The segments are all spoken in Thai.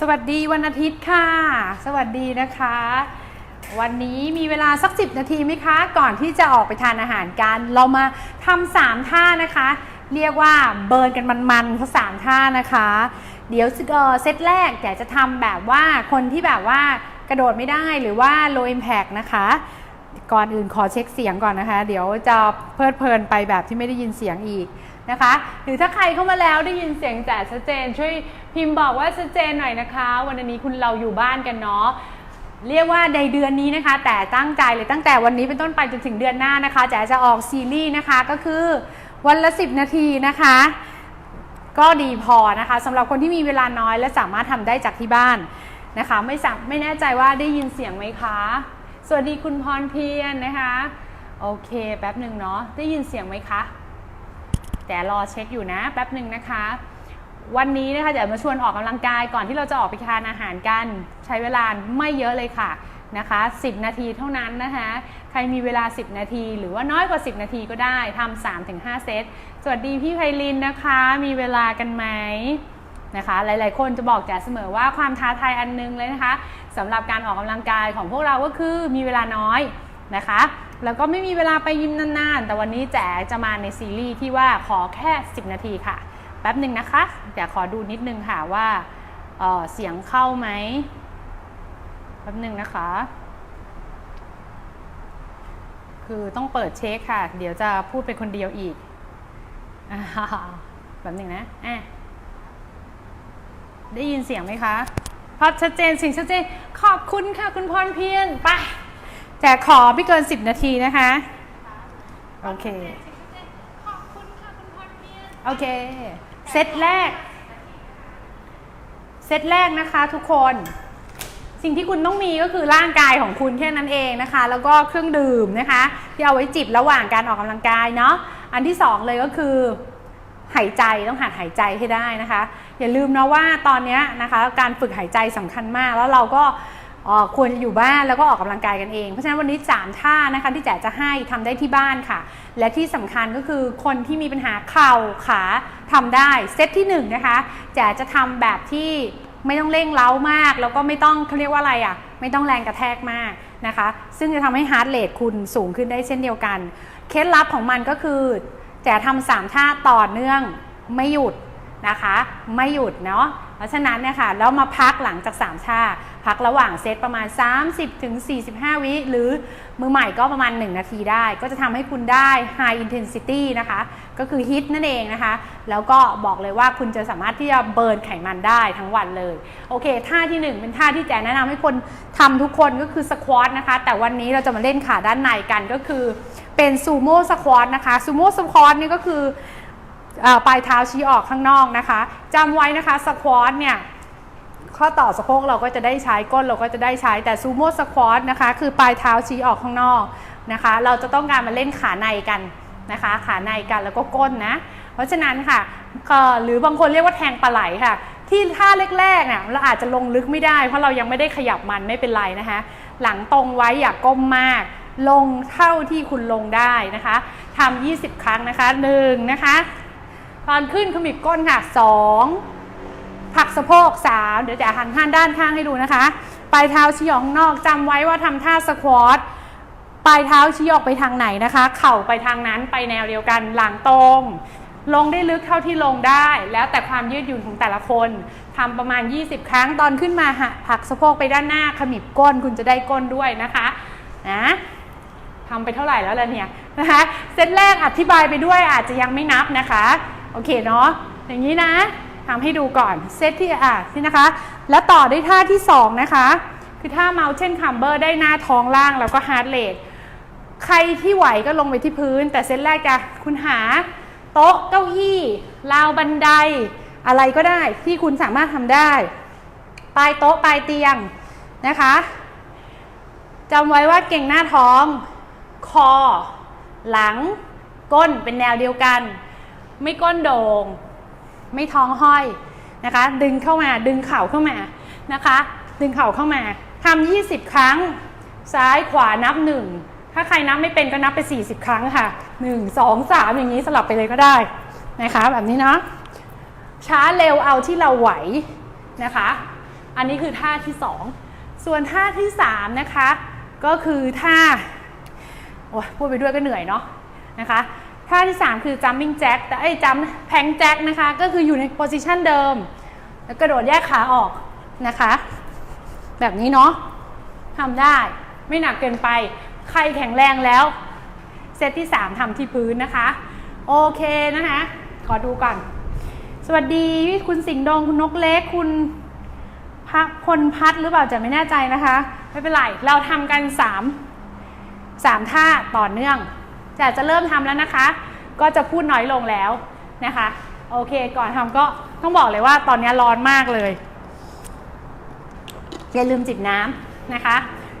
สวัสดีวันอาทิตย์ค่ะ สวัสดีนะคะ วันนี้มีเวลาสัก 10 นาทีไหมคะ ก่อนที่จะออกไปทานอาหารกัน เรามาทำสามท่านะคะ เรียกว่าเบิร์นกันมันๆทั้งสามท่านะคะ เดี๋ยวเซตแรกแต่จะทำแบบว่าคนที่แบบว่ากระโดดไม่ได้หรือว่า low impact นะคะ ก่อนอื่นขอเช็คเสียงก่อนนะคะ เดี๋ยวจะเพลิดเพลินไปแบบที่ไม่ได้ยินเสียงอีกนะคะ หรือถ้าใครเข้ามาแล้วได้ยินเสียงแจ๋ชัดเจนช่วย พิมพ์บอกว่าชัดเจนหน่อยนะคะ วันนี้คุณเราอยู่บ้านกันเนาะเรียกว่าในเดือนนี้นะคะ แต่ตั้งใจเลยตั้งแต่วันนี้เป็นต้นไปจนถึงเดือนหน้านะคะแจ๋จะออกซีรีส์นะคะก็คือวันละ 10 นาทีนะคะ ก็ดีพอนะคะสำหรับคนที่มีเวลาน้อยและสามารถทำได้จากที่บ้านนะคะ ไม่สักไม่แน่ใจว่าได้ยินเสียงไหมคะ สวัสดีคุณพรเพียรนะคะ โอเคแป๊บหนึ่งเนาะได้ยินเสียงไหมคะแต่รอเช็คอยู่นะแป๊บหนึ่งนะคะ วันนี้นะคะเดี๋ยวมาชวนออกกำลังกายก่อนที่เราจะออกไปทานอาหารกัน ใช้เวลาไม่เยอะเลยค่ะนะคะ 10 นาทีเท่านั้นนะคะ ใครมีเวลา 10 นาที หรือว่าน้อยกว่า 10 นาทีก็ได้ทำ3-5 เซต สวัสดีพี่ไพลินนะคะ มีเวลากันไหมนะคะ หลายๆ คนจะบอกแจ๋เสมอว่าความท้าทายอันนึงเลยนะคะสำหรับการออกกำลังกายของพวกเราก็คือมีเวลาน้อยนะคะ แล้วก็ไม่มีเวลาไปยิมนานๆ แต่วันนี้แจ๋จะมาในซีรีส์ที่ว่าขอแค่ 10 นาทีค่ะ แป๊บหนึ่งนะคะเดี๋ยวขอดูนิดนึงค่ะว่าเอ่อเสียงเข้าไหมแป๊บหนึ่งนะคะ คือต้องเปิดเช็คค่ะ เดี๋ยวจะพูดเป็นคนเดียวอีกอ่าแบบหนึ่งนะอะได้ยินเสียงไหมคะพอชัดเจนเสิ่งชัดเจน ขอบคุณค่ะ คุณพรเพียรไปแต่ขอไม่เกิน 10 นาทีนะคะ โอเคขอบคุณค่ะคุณพรเพียรโอเค เซตแรก เซตแรกนะคะทุกคน สิ่งที่คุณต้องมีก็คือร่างกายของคุณแค่นั้นเองนะคะ แล้วก็เครื่องดื่มนะคะ ที่เอาไว้จิบระหว่างการออกกำลังกายเนาะอันที่สองเลยก็คือหายใจต้องหัดหายใจให้ได้นะคะ อย่าลืมนะว่าตอนนี้นะคะ การฝึกหายใจสำคัญมากแล้วเราก็ ควรจะอยู่บ้านแล้วก็ออกกำลังกายกันเอง เพราะฉะนั้นวันนี้ 3 ท่านะคะที่แจ๋จะให้ทำได้ที่บ้านค่ะ และที่สำคัญก็คือคนที่มีปัญหาเข่าขาทำได้เซตที่1นนะคะแจ๋จะทำแบบที่ไม่ต้องเร่งเล้ามาก แล้วก็ไม่ต้องเขาเรียกว่าอะไรอะ ไม่ต้องแรงกระแทกมากนะคะ ซึ่งจะทำให้ฮาร์ดเรทคุณสูงขึ้นได้เช่นเดียวกัน เคล็ดลับของมันก็คือแจ๋ทำสามท่าต่อเนื่องไม่หยุดนะคะ ไม่หยุดเนาะ ราะฉะนั้นเนี่ยค่ะแล้วมาพักหลังจาก3ท่าพักระหว่างเซตประมาณ 30ถึง45 วิหรือมือใหม่ก็ประมาณ 1 นาทีได้ ก็จะทำให้คุณได้ high intensity นะคะ ก็คือฮิตนั่นเองนะคะ แล้วก็บอกเลยว่าคุณจะสามารถที่จะเบิร์นไขมันได้ทั้งวันเลย โอเค ท่าที่ 1 เป็นท่าที่แจแนะนำให้คนทำทุกคนก็คือสควอตนะคะ แต่วันนี้เราจะมาเล่นขาด้านในกันก็คือเป็นซูโม่สควอตนะคะซูโม่สควอตนี่ก็คือ ปลายเท้าชี้ออกข้างนอกนะคะจำไว้นะคะสควอตเนี่ยข้อต่อสะโพกเราก็จะได้ใช้ก้นเราก็จะได้ใช้แต่ซูโม่สควอตนะคะคือปลายเท้าชี้ออกข้างนอกนะคะ เราจะต้องการมาเล่นขาในกันนะคะ ขาในกันแล้วก็ก้นนะเพราะฉะนั้นค่ะหรือบางคนเรียกว่าแทงปลาไหลค่ะ ที่ท่าแรกๆเนี่ยเราอาจจะลงลึกไม่ได้ เพราะเรายังไม่ได้ขยับมันไม่เป็นไรนะคะ หลังตรงไว้อย่ากก้มมาก ลงเท่าที่คุณลงได้นะคะทำ20 ครั้งนะคะ1นะคะ ตอนขึ้นขมิบก้นค่ะ2ผลักสะโพก3เดี๋ยวจะหันข้างด้านข้างให้ดูนะคะ ปลายเท้าชี้ออกข้างนอกจำไว้ว่าทำท่าสควอตปลายเท้าชี้ออกไปทางไหนนะคะ เข่าไปทางนั้นไปแนวเดียวกันหลังตรง ลงได้ลึกเท่าที่ลงได้ แล้วแต่ความยืดหยุ่นของแต่ละคนทำประมาณ 20 ครั้งตอนขึ้นมาหะผลักสะโพกไปด้านหน้าขมิบก้นคุณจะได้ก้นด้วยนะคะนะทำไปเท่าไหร่แล้วล่ะเนี่ยนะคะเซตแรกอธิบายไปด้วยอาจจะยังไม่นับนะคะ โอเคเนาะอย่างนี้นะทำให้ดูก่อนเซตที่อะที่นะคะ แล้วต่อด้วยท่าที่ 2 นะคะ คือท่า mountain climber ได้หน้าท้องล่างแล้วก็ heart rate ใครที่ไหวก็ลงไปที่พื้น แต่เซตแรกจะคุณหา โต๊ะเก้าอี้ราวบันได อะไรก็ได้ที่คุณสามารถทำได้ปลายโต๊ะปลายเตียงนะคะจำไว้ว่าเก่งหน้าท้อง คอ หลัง ก้นเป็นแนวเดียวกัน ไม่ก้นโดง่งไม่ท้องห้อยนะคะ ดึงเข้ามาดึงเข่าเข้ามานะคะ ดึงเข่าเข้ามาทำ20 ครั้ง ซ้ายขวานับ 1 ถ้าใครนับไม่เป็นก็นับไป 40 ครั้งค่ะ 1 2 3 อย่างนี้สลับไปเลยก็ได้นะคะ แบบนี้เนาะช้าเร็วเอาที่เราไหวนะคะ อันนี้คือท่าที่ 2 ส่วนท่าที่ 3 นะคะ ก็คือท่า โอ้พูดไปด้วยก็เหนื่อยเนาะนะคะ ท่าที่ 3 คือ jumping jack แต่ไอ้ jump แพงแจ็คนะคะ ก็คืออยู่ใน position เดิม แล้วกระโดดแยกขาออกนะคะ แบบนี้เนาะทำได้ไม่หนักเกินไป ใครแข็งแรงแล้ว เซตที่ 3ทำที่พื้นนะคะ โอเคนะคะ ขอดูก่อน สวัสดีคุณสิงห์ดงคุณนกเล็กคุณพักพลพัดหรือเปล่าจะไม่แน่ใจนะคะ ไม่เป็นไร เราทำกัน 3 3 ท่าต่อเนื่อง แต่จะเริ่มทำแล้วนะคะ ก็จะพูดน้อยลงแล้วนะคะ โอเค ก่อนทำก็ต้องบอกเลยว่าตอนนี้ร้อนมากเลย อย่าลืมจิบน้ำนะคะ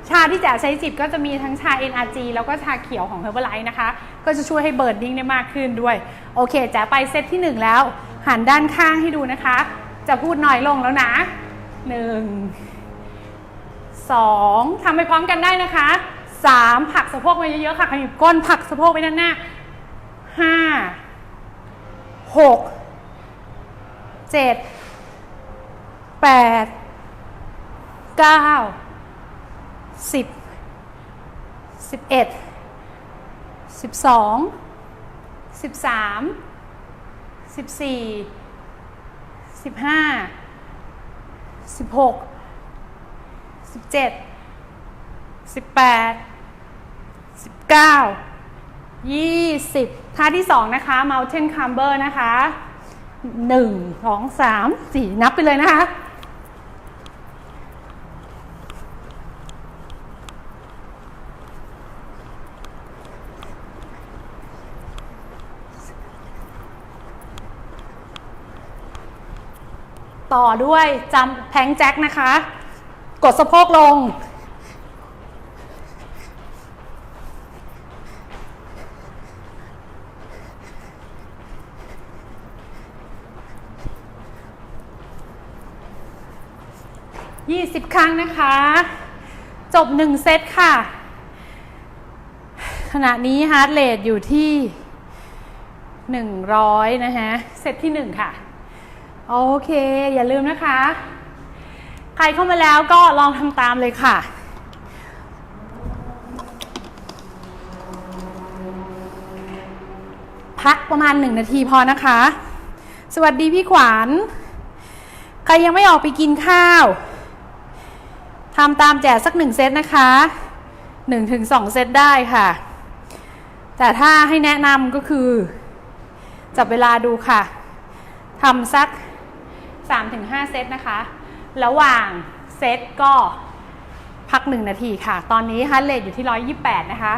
ชาที่จะใช้จิบก็จะมีทั้งชา NRG แล้วก็ชาเขียวของ Herbalife นะคะ ก็จะช่วยให้เบิร์ดดิ้งได้มากขึ้นด้วย โอเคจะไปเซตที่ 1 แล้ว หันด้านข้างให้ดูนะคะ จะพูดน้อยลงแล้วนะ 1 2ทำไปพร้อมกันได้นะคะ 3ผักสะโพกมาเยอะๆค่ะขยิบก้นผักสะโพกไปด้านหน้า5 6 7 8 9 10 11 12 13 14 15 16 17 18 9 20 ท่าที่ 2 นะคะ Mountain Climber นะคะ 1 2 3 4 นับไปเลยนะคะต่อด้วยจำแพงแจ็คนะคะ กดสะโพกลง 20 ครั้งนะคะ จบ 1 เซตค่ะ ขณะนี้ฮาร์ดเรทอยู่ที่ 100 นะคะเซตที่ 1 ค่ะ โอเค อย่าลืมนะคะ ใครเข้ามาแล้วก็ลองทำตามเลยค่ะพักประมาณ 1 นาทีพอนะคะ สวัสดีพี่ขวัญใครยังไม่ออกไปกินข้าว ทำตามแจกสักหนึ่งเซตนะคะ1-2ถึงเซตได้ค่ะ แต่ถ้าให้แนะนำก็คือจับเวลาดูค่ะทำสัก3-5เซตนะคะ ระหว่างเซตก็พัก1นาทีค่ะ ตอนนี้ฮันเลทอยู่ที่128นะคะ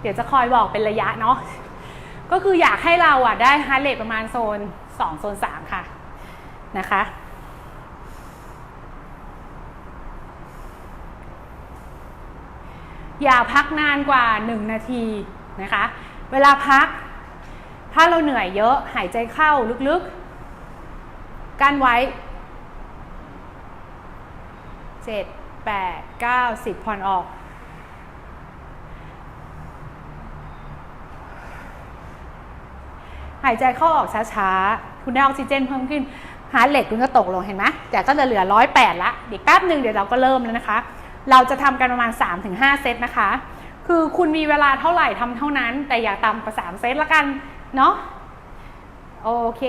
เดี๋ยวจะคอยบอกเป็นระยะเนาะ ก็คืออยากให้เราอะได้ฮันเลทประมาณโซน2โซน3ค่ะนะคะ อย่าพักนานกว่า 1 นาทีนะคะ เวลาพัก ถ้าเราเหนื่อยเยอะหายใจเข้าลึกๆ กั้นไว้ 7 8 9 10ผ่อนออก หายใจเข้าออกช้าๆ คุณได้ออกซิเจนเพิ่มขึ้นฮาร์ดเรทคุณก็ตกลงเห็นไหมแต่ก็จะเหลือ 108ละเดี๋ยวแป๊บหนึ่งเดี๋ยวเราก็เริ่มแล้วนะคะ เราจะทำกันประมาณ 3-5 เซตนะคะ คือคุณมีเวลาเท่าไหร่ทำเท่านั้น แต่อย่าต่ำกว่า3เซตละกันเนาะโอเค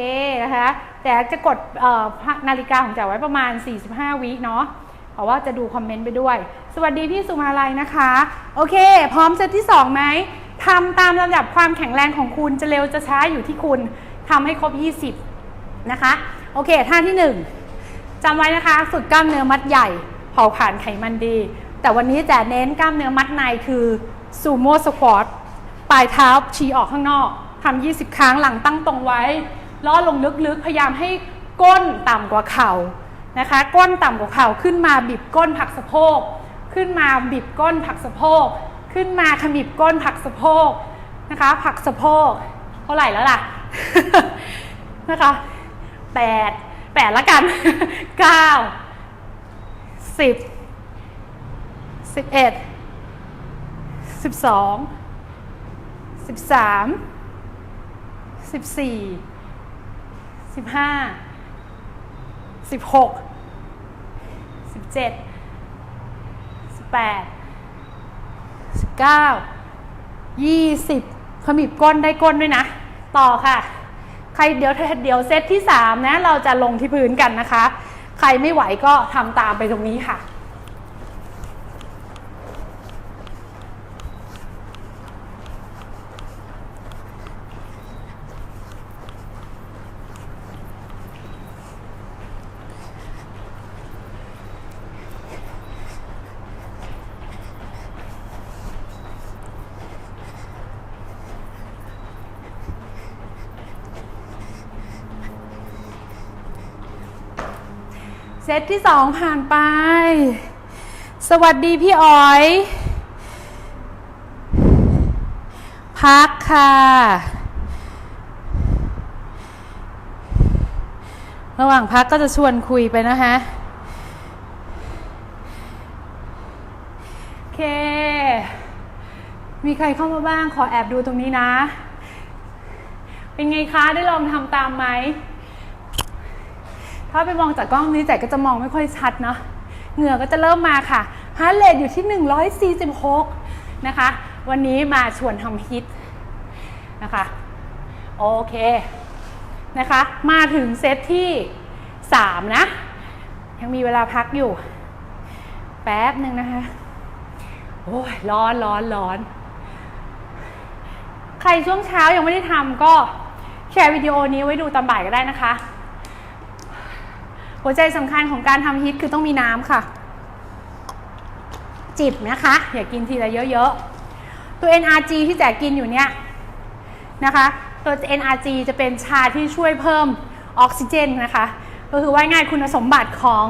นะคะ แต่จะกดนาฬิกาของจ๋วไว้ประมาณ 45 วิเนาะเพราะว่าจะดูคอมเมนต์ไปด้วย สวัสดีพี่สุมาลัยนะคะ โอเค พร้อมเซตที่2ไหมทำตามลำดับความแข็งแรงของคุณจะเร็วจะช้าอยู่ที่คุณทำให้ครบ 20 นะคะ โอเค ท่าที่ 1จำไว้นะคะสุดกล้ามเนื้อมัดใหญ่ ผาผลาญไขมันดี แต่วันนี้จะเน้นกล้ามเนื้อมัดในคือซูโม่สควอตปลายเท้าชี้ออกข้างนอกทำ20 ครั้งหลังตั้งตรงไว้ล้อลงลึกๆ พยายามให้ก้นต่ำกว่าเข่านะคะ ก้นต่ำกว่าเข่าขึ้นมาบิดก้นผักสะโพก ขึ้นมาบิดก้นผักสะโพก ขึ้นมาขมิบก้นผักสะโพกนะคะ ผักสะโพกเท่าไหร่แล้วล่ะนะคะแปดแปดละกันเก้า สิบสิบเอ็ดสิบสองสิบสามสิบสี่สิบห้าสิบหกสิบเจ็ดสิบแปดสิบเก้ายี่สิบขมิบก้นได้ก้นด้วยนะ ต่อค่ะ ใครเดี๋ยวเดี๋ยวเซตที่สามนะ เราจะลงที่พื้นกันนะคะ ใครไม่ไหวก็ทำตามไปตรงนี้ค่ะ เซตที่สองผ่านไป สวัสดีพี่อ๋อย พักค่ะ ระหว่างพักก็จะชวนคุยไปนะคะโอเค มีใครเข้ามาบ้างขอแอบดูตรงนี้นะ เป็นไงคะ ได้ลองทำตามไหม ถ้าไปมองจากกล้องนี้แต่ก็จะมองไม่ค่อยชัดเนาะเหงื่อก็จะเริ่มมาค่ะฮาร์ดเรทอยู่ที่ 146 นะคะ วันนี้มาชวนทำฮิตนะคะ โอเคนะคะ มาถึงเซตที่ 3 นะ ยังมีเวลาพักอยู่ แป๊บหนึ่งนะคะ โอ้ย ร้อนร้อนร้อน ใครช่วงเช้ายังไม่ได้ทำก็แชร์วิดีโอนี้ไว้ดูตอนบ่ายก็ได้นะคะ หัวใจสำคัญของการทำฮิตคือต้องมีน้ำค่ะ จิบนะคะ อย่ากินทีละเยอะๆ ตัว NRG ที่แจกกินอยู่เนี่ยนะคะ ตัว NRG จะเป็นชาที่ช่วยเพิ่มออกซิเจนนะคะ ก็คือว่าง่ายคุณสมบัติของ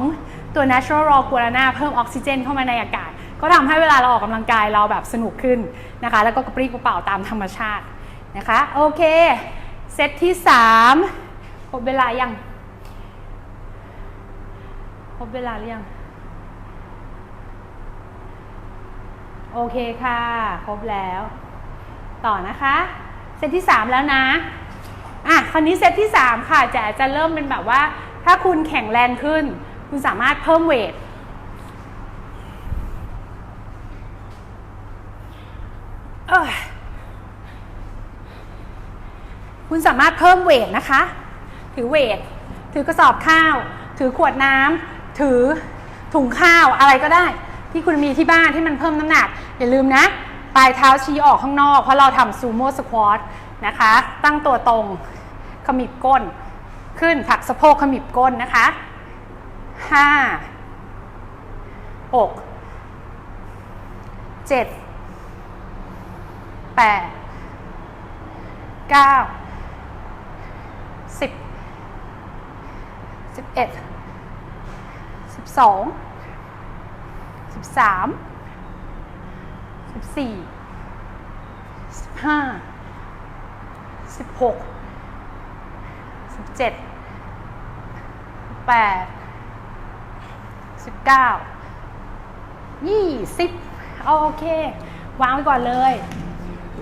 ตัว Natural Raw Guarana เพิ่มออกซิเจนเข้ามาในอากาศ ก็ทำให้เวลาเราออกกำลังกายเราแบบสนุกขึ้นนะคะ แล้วก็กระปรี้กระเป๋าตามธรรมชาตินะคะ โอเค เซตที่ 3ครบเวลายัง ครบเวลาหรือยัง โอเคค่ะ ครบแล้ว ต่อนะคะ เซตที่ 3 แล้วนะอะคราวนี้เซตที่ 3 ค่ะจะจะเริ่มเป็นแบบว่า ถ้าคุณแข็งแรงขึ้น คุณสามารถเพิ่มเวทคุณสามารถเพิ่มเวทนะคะ ถือเวท ถือกระสอบข้าว ถือขวดน้ำ ถือถุงข้าวอะไรก็ได้ ที่คุณมีที่บ้านที่มันเพิ่มน้ำหนัก อย่าลืมนะ ปลายเท้าชี้ออกข้างนอก เพราะเราทำซูโม่สควอตนะคะ ตั้งตัวตรงขมิบก้น ขึ้นผลักสะโพกขมิบก้นนะคะห้าหกเจ็ดแปดเก้าสิบสิบเอ็ด สองสิบสามสิบสี่สิบห้าสิบหกสิบเจ็ดแปดสิบเก้ายี่สิบโอเค วางไว้ก่อนเลย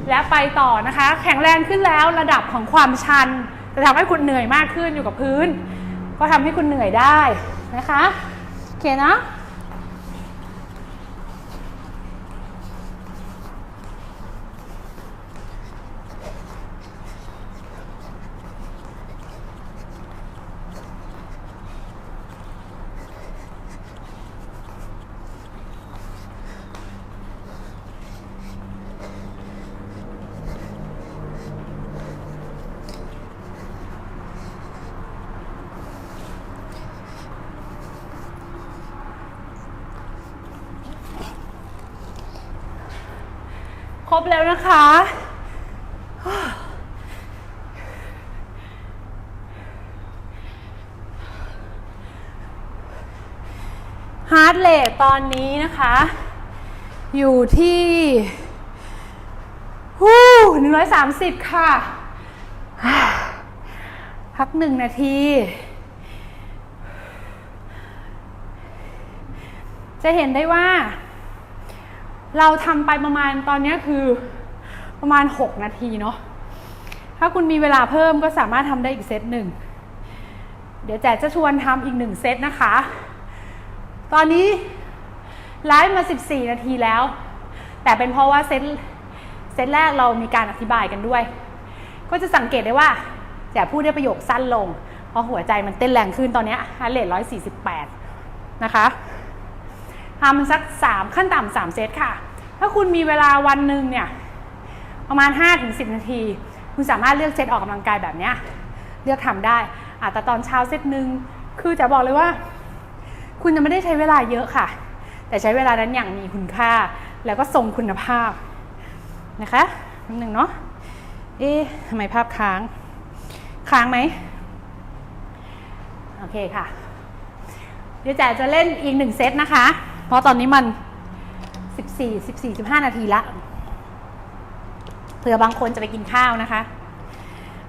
และไปต่อนะคะ แข็งแรงขึ้นแล้วระดับของความชันจะทำให้คุณเหนื่อยมากขึ้นอยู่กับพื้น ก็ทำให้คุณเหนื่อยได้นะคะ โอ บแล้วนะคะ ฮาร์ดเรทตอนนี้นะคะ อยู่ที่ฮู้หนึ่งร้อยสามสิบค่ะ พักหนึ่งนาที จะเห็นได้ว่า เราทำไปประมาณตอนนี้คือประมาณ 6 นาทีเนาะถ้าคุณมีเวลาเพิ่มก็สามารถทำได้อีกเซตหนึ่ง เดี๋ยวแจกจะชวนทำอีกหนึ่งเซตนะคะ ตอนนี้ไลฟ์มา 14 นาทีแล้ว แต่เป็นเพราะว่าเซตเซตแรกเรามีการอธิบายกันด้วย ก็จะสังเกตได้ว่าแต่พูดได้ประโยคสั้นลง เพราะหัวใจมันเต้นแรงขึ้นตอนนี้ฮาร์เรท148 นะคะ ทำสัก 3 ขั้นต่ำ3เซตค่ะ ถ้าคุณมีเวลาวันหนึ่งเนี่ยประมาณ 5-10 นาที คุณสามารถเลือกเซตออกกำลังกายแบบเนี้ยเลือกทำได้อาจจะตอนเช้าเซตหนึ่งคือจะบอกเลยว่า คุณจะไม่ได้ใช้เวลาเยอะค่ะ แต่ใช้เวลานั้นอย่างมีคุณค่า แล้วก็ทรงคุณภาพนะคะนิดหนึ่งเนาะเอ๊ะทำไมภาพค้าง ค้างไหมโอเคค่ะ เดี๋ยวแจ๋จะเล่นอีกหนึ่งเซตนะคะ เพราะตอนนี้มัน 14 14 15 นาทีละเผื่อบางคนจะไปกินข้าวนะคะ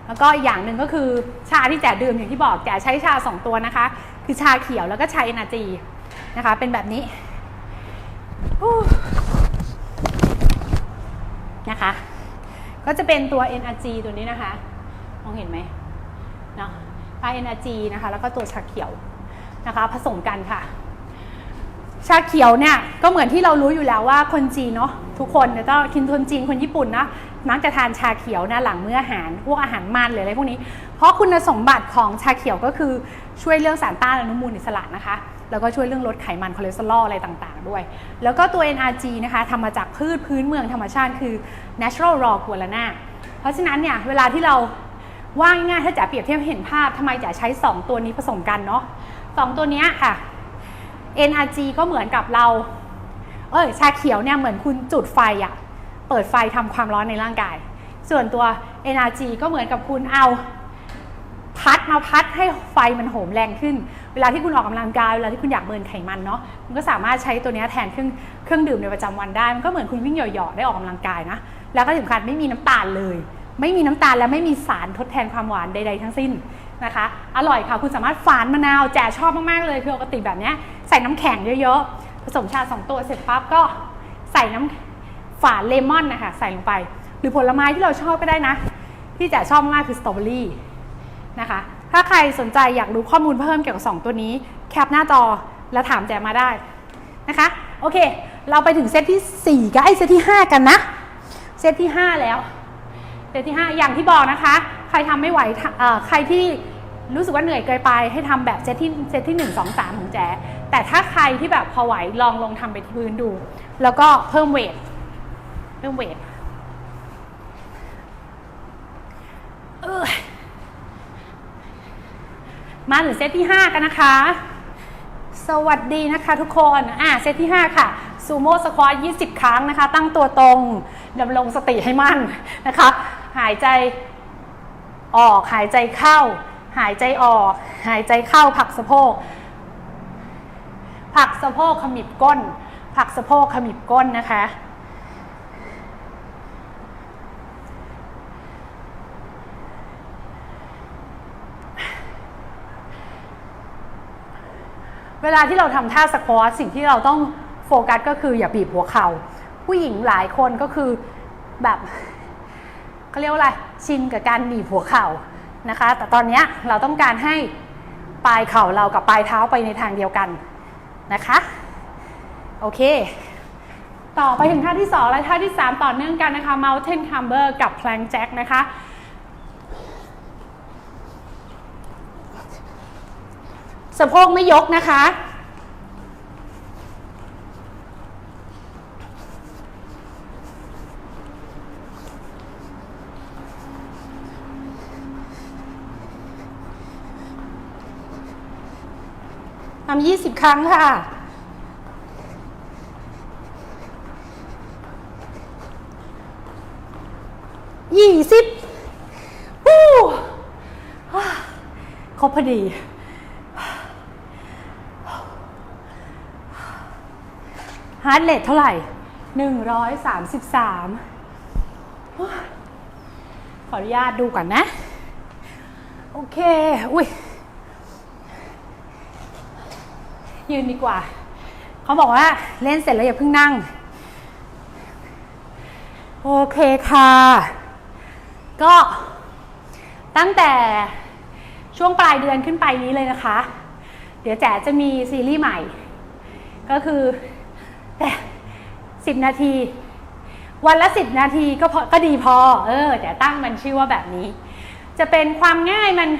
แล้วก็อีกอย่างหนึ่งก็คือชาที่แจ๋ดื่มอย่างที่บอกแจ๋ใช้ชา 2 ตัวนะคะ คือชาเขียวแล้วก็ชาเอนาจีนะคะ เป็นแบบนี้นะคะ ก็จะเป็นตัว NRG ตัวนี้นะคะ มองเห็นไหมเนาะชา NRG นะคะ แล้วก็ตัวชาเขียวนะคะ ผสมกันค่ะ ชาเขียวเนี่ยก็เหมือนที่เรารู้อยู่แล้วว่าคนจีนเนาะทุกคนเนี่ยต้องกินคนจีนคนญี่ปุ่นนะมักจะทานชาเขียวนะหลังมื้ออาหารพวกอาหารมันหรืออะไรพวกนี้ เพราะคุณสมบัติของชาเขียวก็คือช่วยเรื่องสารต้านอนุมูลอิสระนะคะ แล้วก็ช่วยเรื่องลดไขมันคอเลสเตอรอลอะไรต่างๆ ด้วย แล้วก็ตัว NRG นะคะทำมาจากพืชพื้นเมืองธรรมชาติคือ natural raw guarana เพราะฉะนั้นเนี่ยเวลาที่เราว่าง่ายถ้าจะเปรียบเทียบเห็นภาพทำไมจะใช้ 2 ตัวนี้ผสมกันเนาะสองตัวเนี้ยค่ะ NRG ก็เหมือนกับเรา เอ้ยชาเขียวเนี่ยเหมือนคุณจุดไฟอะเปิดไฟทำความร้อนในร่างกาย ส่วนตัว NRG ก็เหมือนกับคุณเอา พัดมาพัดให้ไฟมันโหมแรงขึ้น เวลาที่คุณออกกำลังกายเวลาที่คุณอยากเบิร์นไขมันเนาะมันก็สามารถใช้ตัวนี้แทนเครื่องเครื่องดื่มในประจำวันได้ มันก็เหมือนคุณวิ่งเหยาะๆได้ออกกำลังกายนะ แล้วก็สำคัญไม่มีน้ำตาลเลย ไม่มีน้ำตาลและไม่มีสารทดแทนความหวานใด ๆ ทั้งสิ้น นะคะ อร่อยค่ะ คุณสามารถฝานมะนาวแจชอบมากๆเลยคือปกติแบบนี้ใส่น้ำแข็งเยอะๆ ผสมชาสองตัวเสร็จปั๊บก็ใส่น้ำฝานเลมอนนะคะใส่ลงไป หรือผลไม้ที่เราชอบก็ได้นะ ที่แจชอบมากคือสตรอเบอรี่นะคะ ถ้าใครสนใจอยากรู้ข้อมูลเพิ่มเกี่ยวกับ 2 ตัวนี้ แคปหน้าจอแล้วถามแจมาได้นะคะ โอเค เราไปถึงเซตที่ 4 กับไอเซตที่ 5 กันนะ เซตที่ 5 แล้ว เซตที่ 5 อย่างที่บอกนะคะ รทำไม่ไหวเอ่อใครที่รู้สึกว่าเหนื่อยเกินไปให้ทำแบบเซตที่เซตที่ 1 2 3 ของแจแต่ถ้าใครที่แบบพอไหวลองลงทำไปที่พื้นดู แล้วก็เพิ่มเวทเพิ่มเวทเออมาถึงเซตที่ 5 กันนะคะ สวัสดีนะคะทุกคนอะเซตที่ 5 ค่ะซูโม่สควอต20 ครั้งนะคะ ตั้งตัวตรงดำรงสติให้มั่นนะคะ หายใจ ออก หายใจเข้า หายใจออก หายใจเข้าผักสะโพกผักสะโพกขมิบก้น ผักสะโพกขมิบก้นนะคะ เวลาที่เราทำท่าสควอตสิ่งที่เราต้องโฟกัสก็คืออย่าบีบหัวเขา่าผู้หญิงหลายคนก็คือแบบ เขาเรียกว่าอะไรชินกับการบีบหัวเข่านะคะ แต่ตอนนี้เราต้องการให้ปลายเข่าเรากับปลายเท้าไปในทางเดียวกันนะคะโอเค ต่อไปถึงท่าที่ 2 และท่าที่ 3 ต่อเนื่องกันนะคะ Mountain Climber กับ Plank Jack นะคะสะโพกไม่ยกนะคะ ทำยี่สิบครั้งค่ะ ยี่สิบวู้ครบพอดี ฮาร์ดเรทเท่าไหร่หนึ่งร้อยสามสิบสามขออนุญาตดูก่อนนะ โอเค อุ้ย ยืนดีกว่า เขาบอกว่าเล่นเสร็จแล้วอย่าเพิ่งนั่ง โอเคค่ะ ก็ตั้งแต่ช่วงปลายเดือนขึ้นไปนี้เลยนะคะ เดี๋ยวแจ๋จะมีซีรีส์ใหม่ ก็คือแต่สิบนาที วันละสิบนาทีก็พอก็ดีพอ เออแต่ตั้งมันชื่อว่าแบบนี้ จะเป็นความง่ายมัน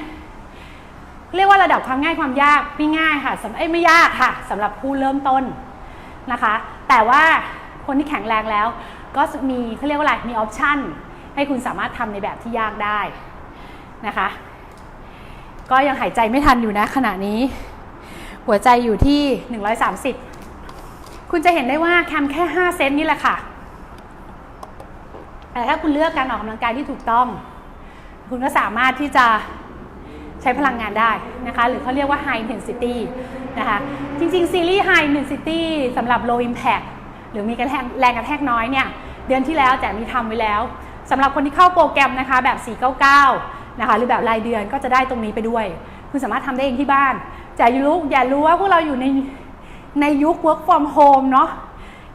เรียกว่าระดับความง่ายความยากไม่ง่ายค่ะสำเอ้ยไม่ยากค่ะสำหรับผู้เริ่มต้นนะคะ แต่ว่าคนที่แข็งแรงแล้ว ก็มีเขาเรียกว่าอะไรมีออปชันให้คุณสามารถทำในแบบที่ยากได้นะคะ ก็ยังหายใจไม่ทันอยู่นะขณะนี้ หัวใจอยู่ที่ 130 คุณจะเห็นได้ว่าแคมแค่ 5 เซตนี่แหละค่ะ แต่ถ้าคุณเลือกการออกกำลังกายที่ถูกต้อง คุณก็สามารถที่จะ ใช้พลังงานได้นะคะ หรือเขาเรียกว่า high intensity นะคะ จริงๆ ซีรีส์ high intensity สำหรับ low impact หรือมีกระแทกแรงกระแทกน้อยเนี่ย เดือนที่แล้วแต่มีทำไว้แล้วสำหรับคนที่เข้าโปรแกรมนะคะแบบ 499 นะคะ หรือแบบรายเดือนก็จะได้ตรงนี้ไปด้วย คุณสามารถทำได้เองที่บ้านแต่อย่ารู้อย่ารู้ว่าพวกเราอยู่ในในยุค work from home เนาะ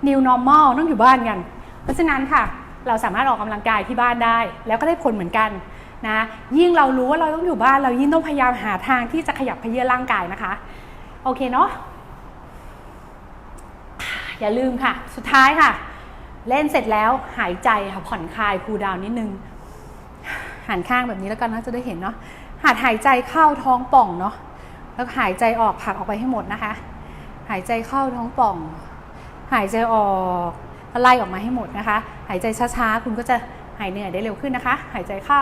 new normal ต้องอยู่บ้านกัน เพราะฉะนั้นค่ะ เราสามารถออกกำลังกายที่บ้านได้ แล้วก็ได้ผลเหมือนกัน นะยิ่งเรารู้ว่าเราต้องอยู่บ้าน เรายิ่งต้องพยายามหาทางที่จะขยับเขยื้อร่างกายนะคะ โอเคเนาะอย่าลืมค่ะ สุดท้ายค่ะ เล่นเสร็จแล้วหายใจค่ะผ่อนคลายคูลดาวนิดนึงหันข้างแบบนี้แล้วกันนะจะได้เห็นเนาะหัดหายใจเข้าท้องป่องเนาะแล้วหายใจออกผลักออกไปให้หมดนะคะ หายใจเข้าท้องป่อง หายใจออกไล่ออกมาให้หมดนะคะ หายใจช้าๆ คุณก็จะหายเหนื่อยได้เร็วขึ้นนะคะ หายใจเข้า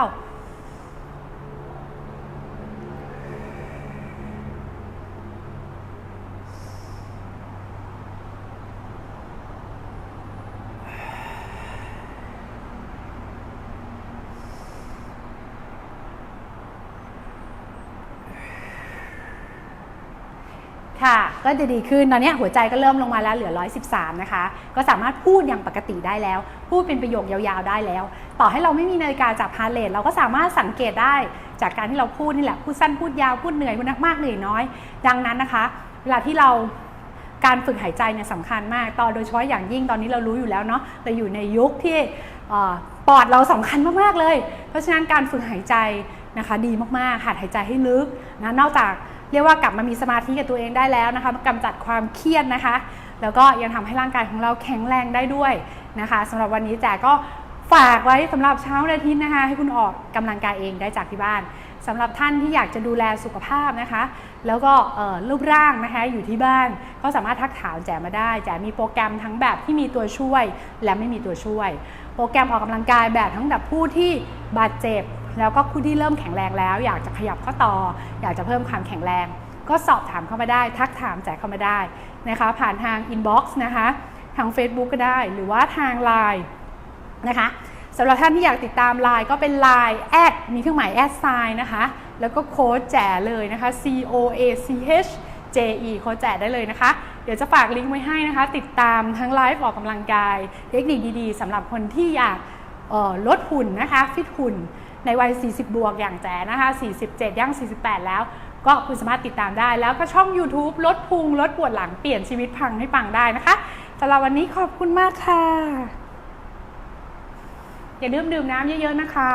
ค่ะ ก็จะดีขึ้นตอนนี้หัวใจก็เริ่มลงมาแล้วเหลือ 113 นะคะ ก็สามารถพูดอย่างปกติได้แล้ว พูดเป็นประโยคยาวๆได้แล้ว ต่อให้เราไม่มีนาฬิกาจับฮาร์เรทเราก็สามารถสังเกตได้จากการที่เราพูดนี่แหละ พูดสั้นพูดยาวพูดเหนื่อยพูดมากเหนื่อยน้อย ดังนั้นนะคะ เวลาที่เราการฝึกหายใจเนี่ยสำคัญมาก ตอนโดยเฉพาะอย่างยิ่งตอนนี้เรารู้อยู่แล้วเนาะเราอยู่ในยุคที่ปอดเราสำคัญมากๆเลย เพราะฉะนั้นการฝึกหายใจนะคะดีมากๆหัดหายใจให้ลึกนะนอกจาก เรียกว่ากลับมามีสมาธิกับตัวเองได้แล้วนะคะกำจัดความเครียดนะคะ แล้วก็ยังทำให้ร่างกายของเราแข็งแรงได้ด้วยนะคะสำหรับวันนี้แจกก็ฝากไว้สำหรับเช้าอาทิตย์นะคะ ให้คุณออกกำลังกายเองได้จากที่บ้านสำหรับท่านที่อยากจะดูแลสุขภาพนะคะ แล้วก็รูปร่างนะคะอยู่ที่บ้าน ก็สามารถทักถามแจมาได้แจมีโปรแกรมทั้งแบบที่มีตัวช่วยและไม่มีตัวช่วย โปรแกรมออกกำลังกายแบบทั้งแบบผู้ที่บาดเจ็บ แล้วก็ผู้ที่เริ่มแข็งแรงแล้ว อยากจะขยับข้อต่อ อยากจะเพิ่มความแข็งแรง ก็สอบถามเข้ามาได้ ทักถามแจกเข้ามาได้นะคะ ผ่านทางอินบ็อกซ์นะคะ ทาง Facebook ก็ได้ หรือว่าทาง Line นะคะสำหรับท่านที่อยากติดตาม Line ก็เป็น Line แอดมีเครื่องหมายแอดไซน์นะคะ แล้วก็โค้ดแจเลยนะคะ C O A C H J E โค้ดแจได้เลยนะคะ เดี๋ยวจะฝากลิงก์ไว้ให้นะคะ ติดตามทั้งไลฟ์ออกกำลังกาย เทคนิคดีๆสำหรับคนที่อยากออลดหุ่นนะคะ ฟิตหุ่น ในวัย 40 บวกอย่างแจนะคะ 47 ย่าง 48 แล้ว ก็คุณสามารถติดตามได้ แล้วก็ช่อง YouTube ลดพุงลดปวดหลังเปลี่ยนชีวิตพังให้ปังได้นะคะสำหรับวันนี้ขอบคุณมากค่ะ อย่าลืมดื่มน้ำเยอะๆนะคะ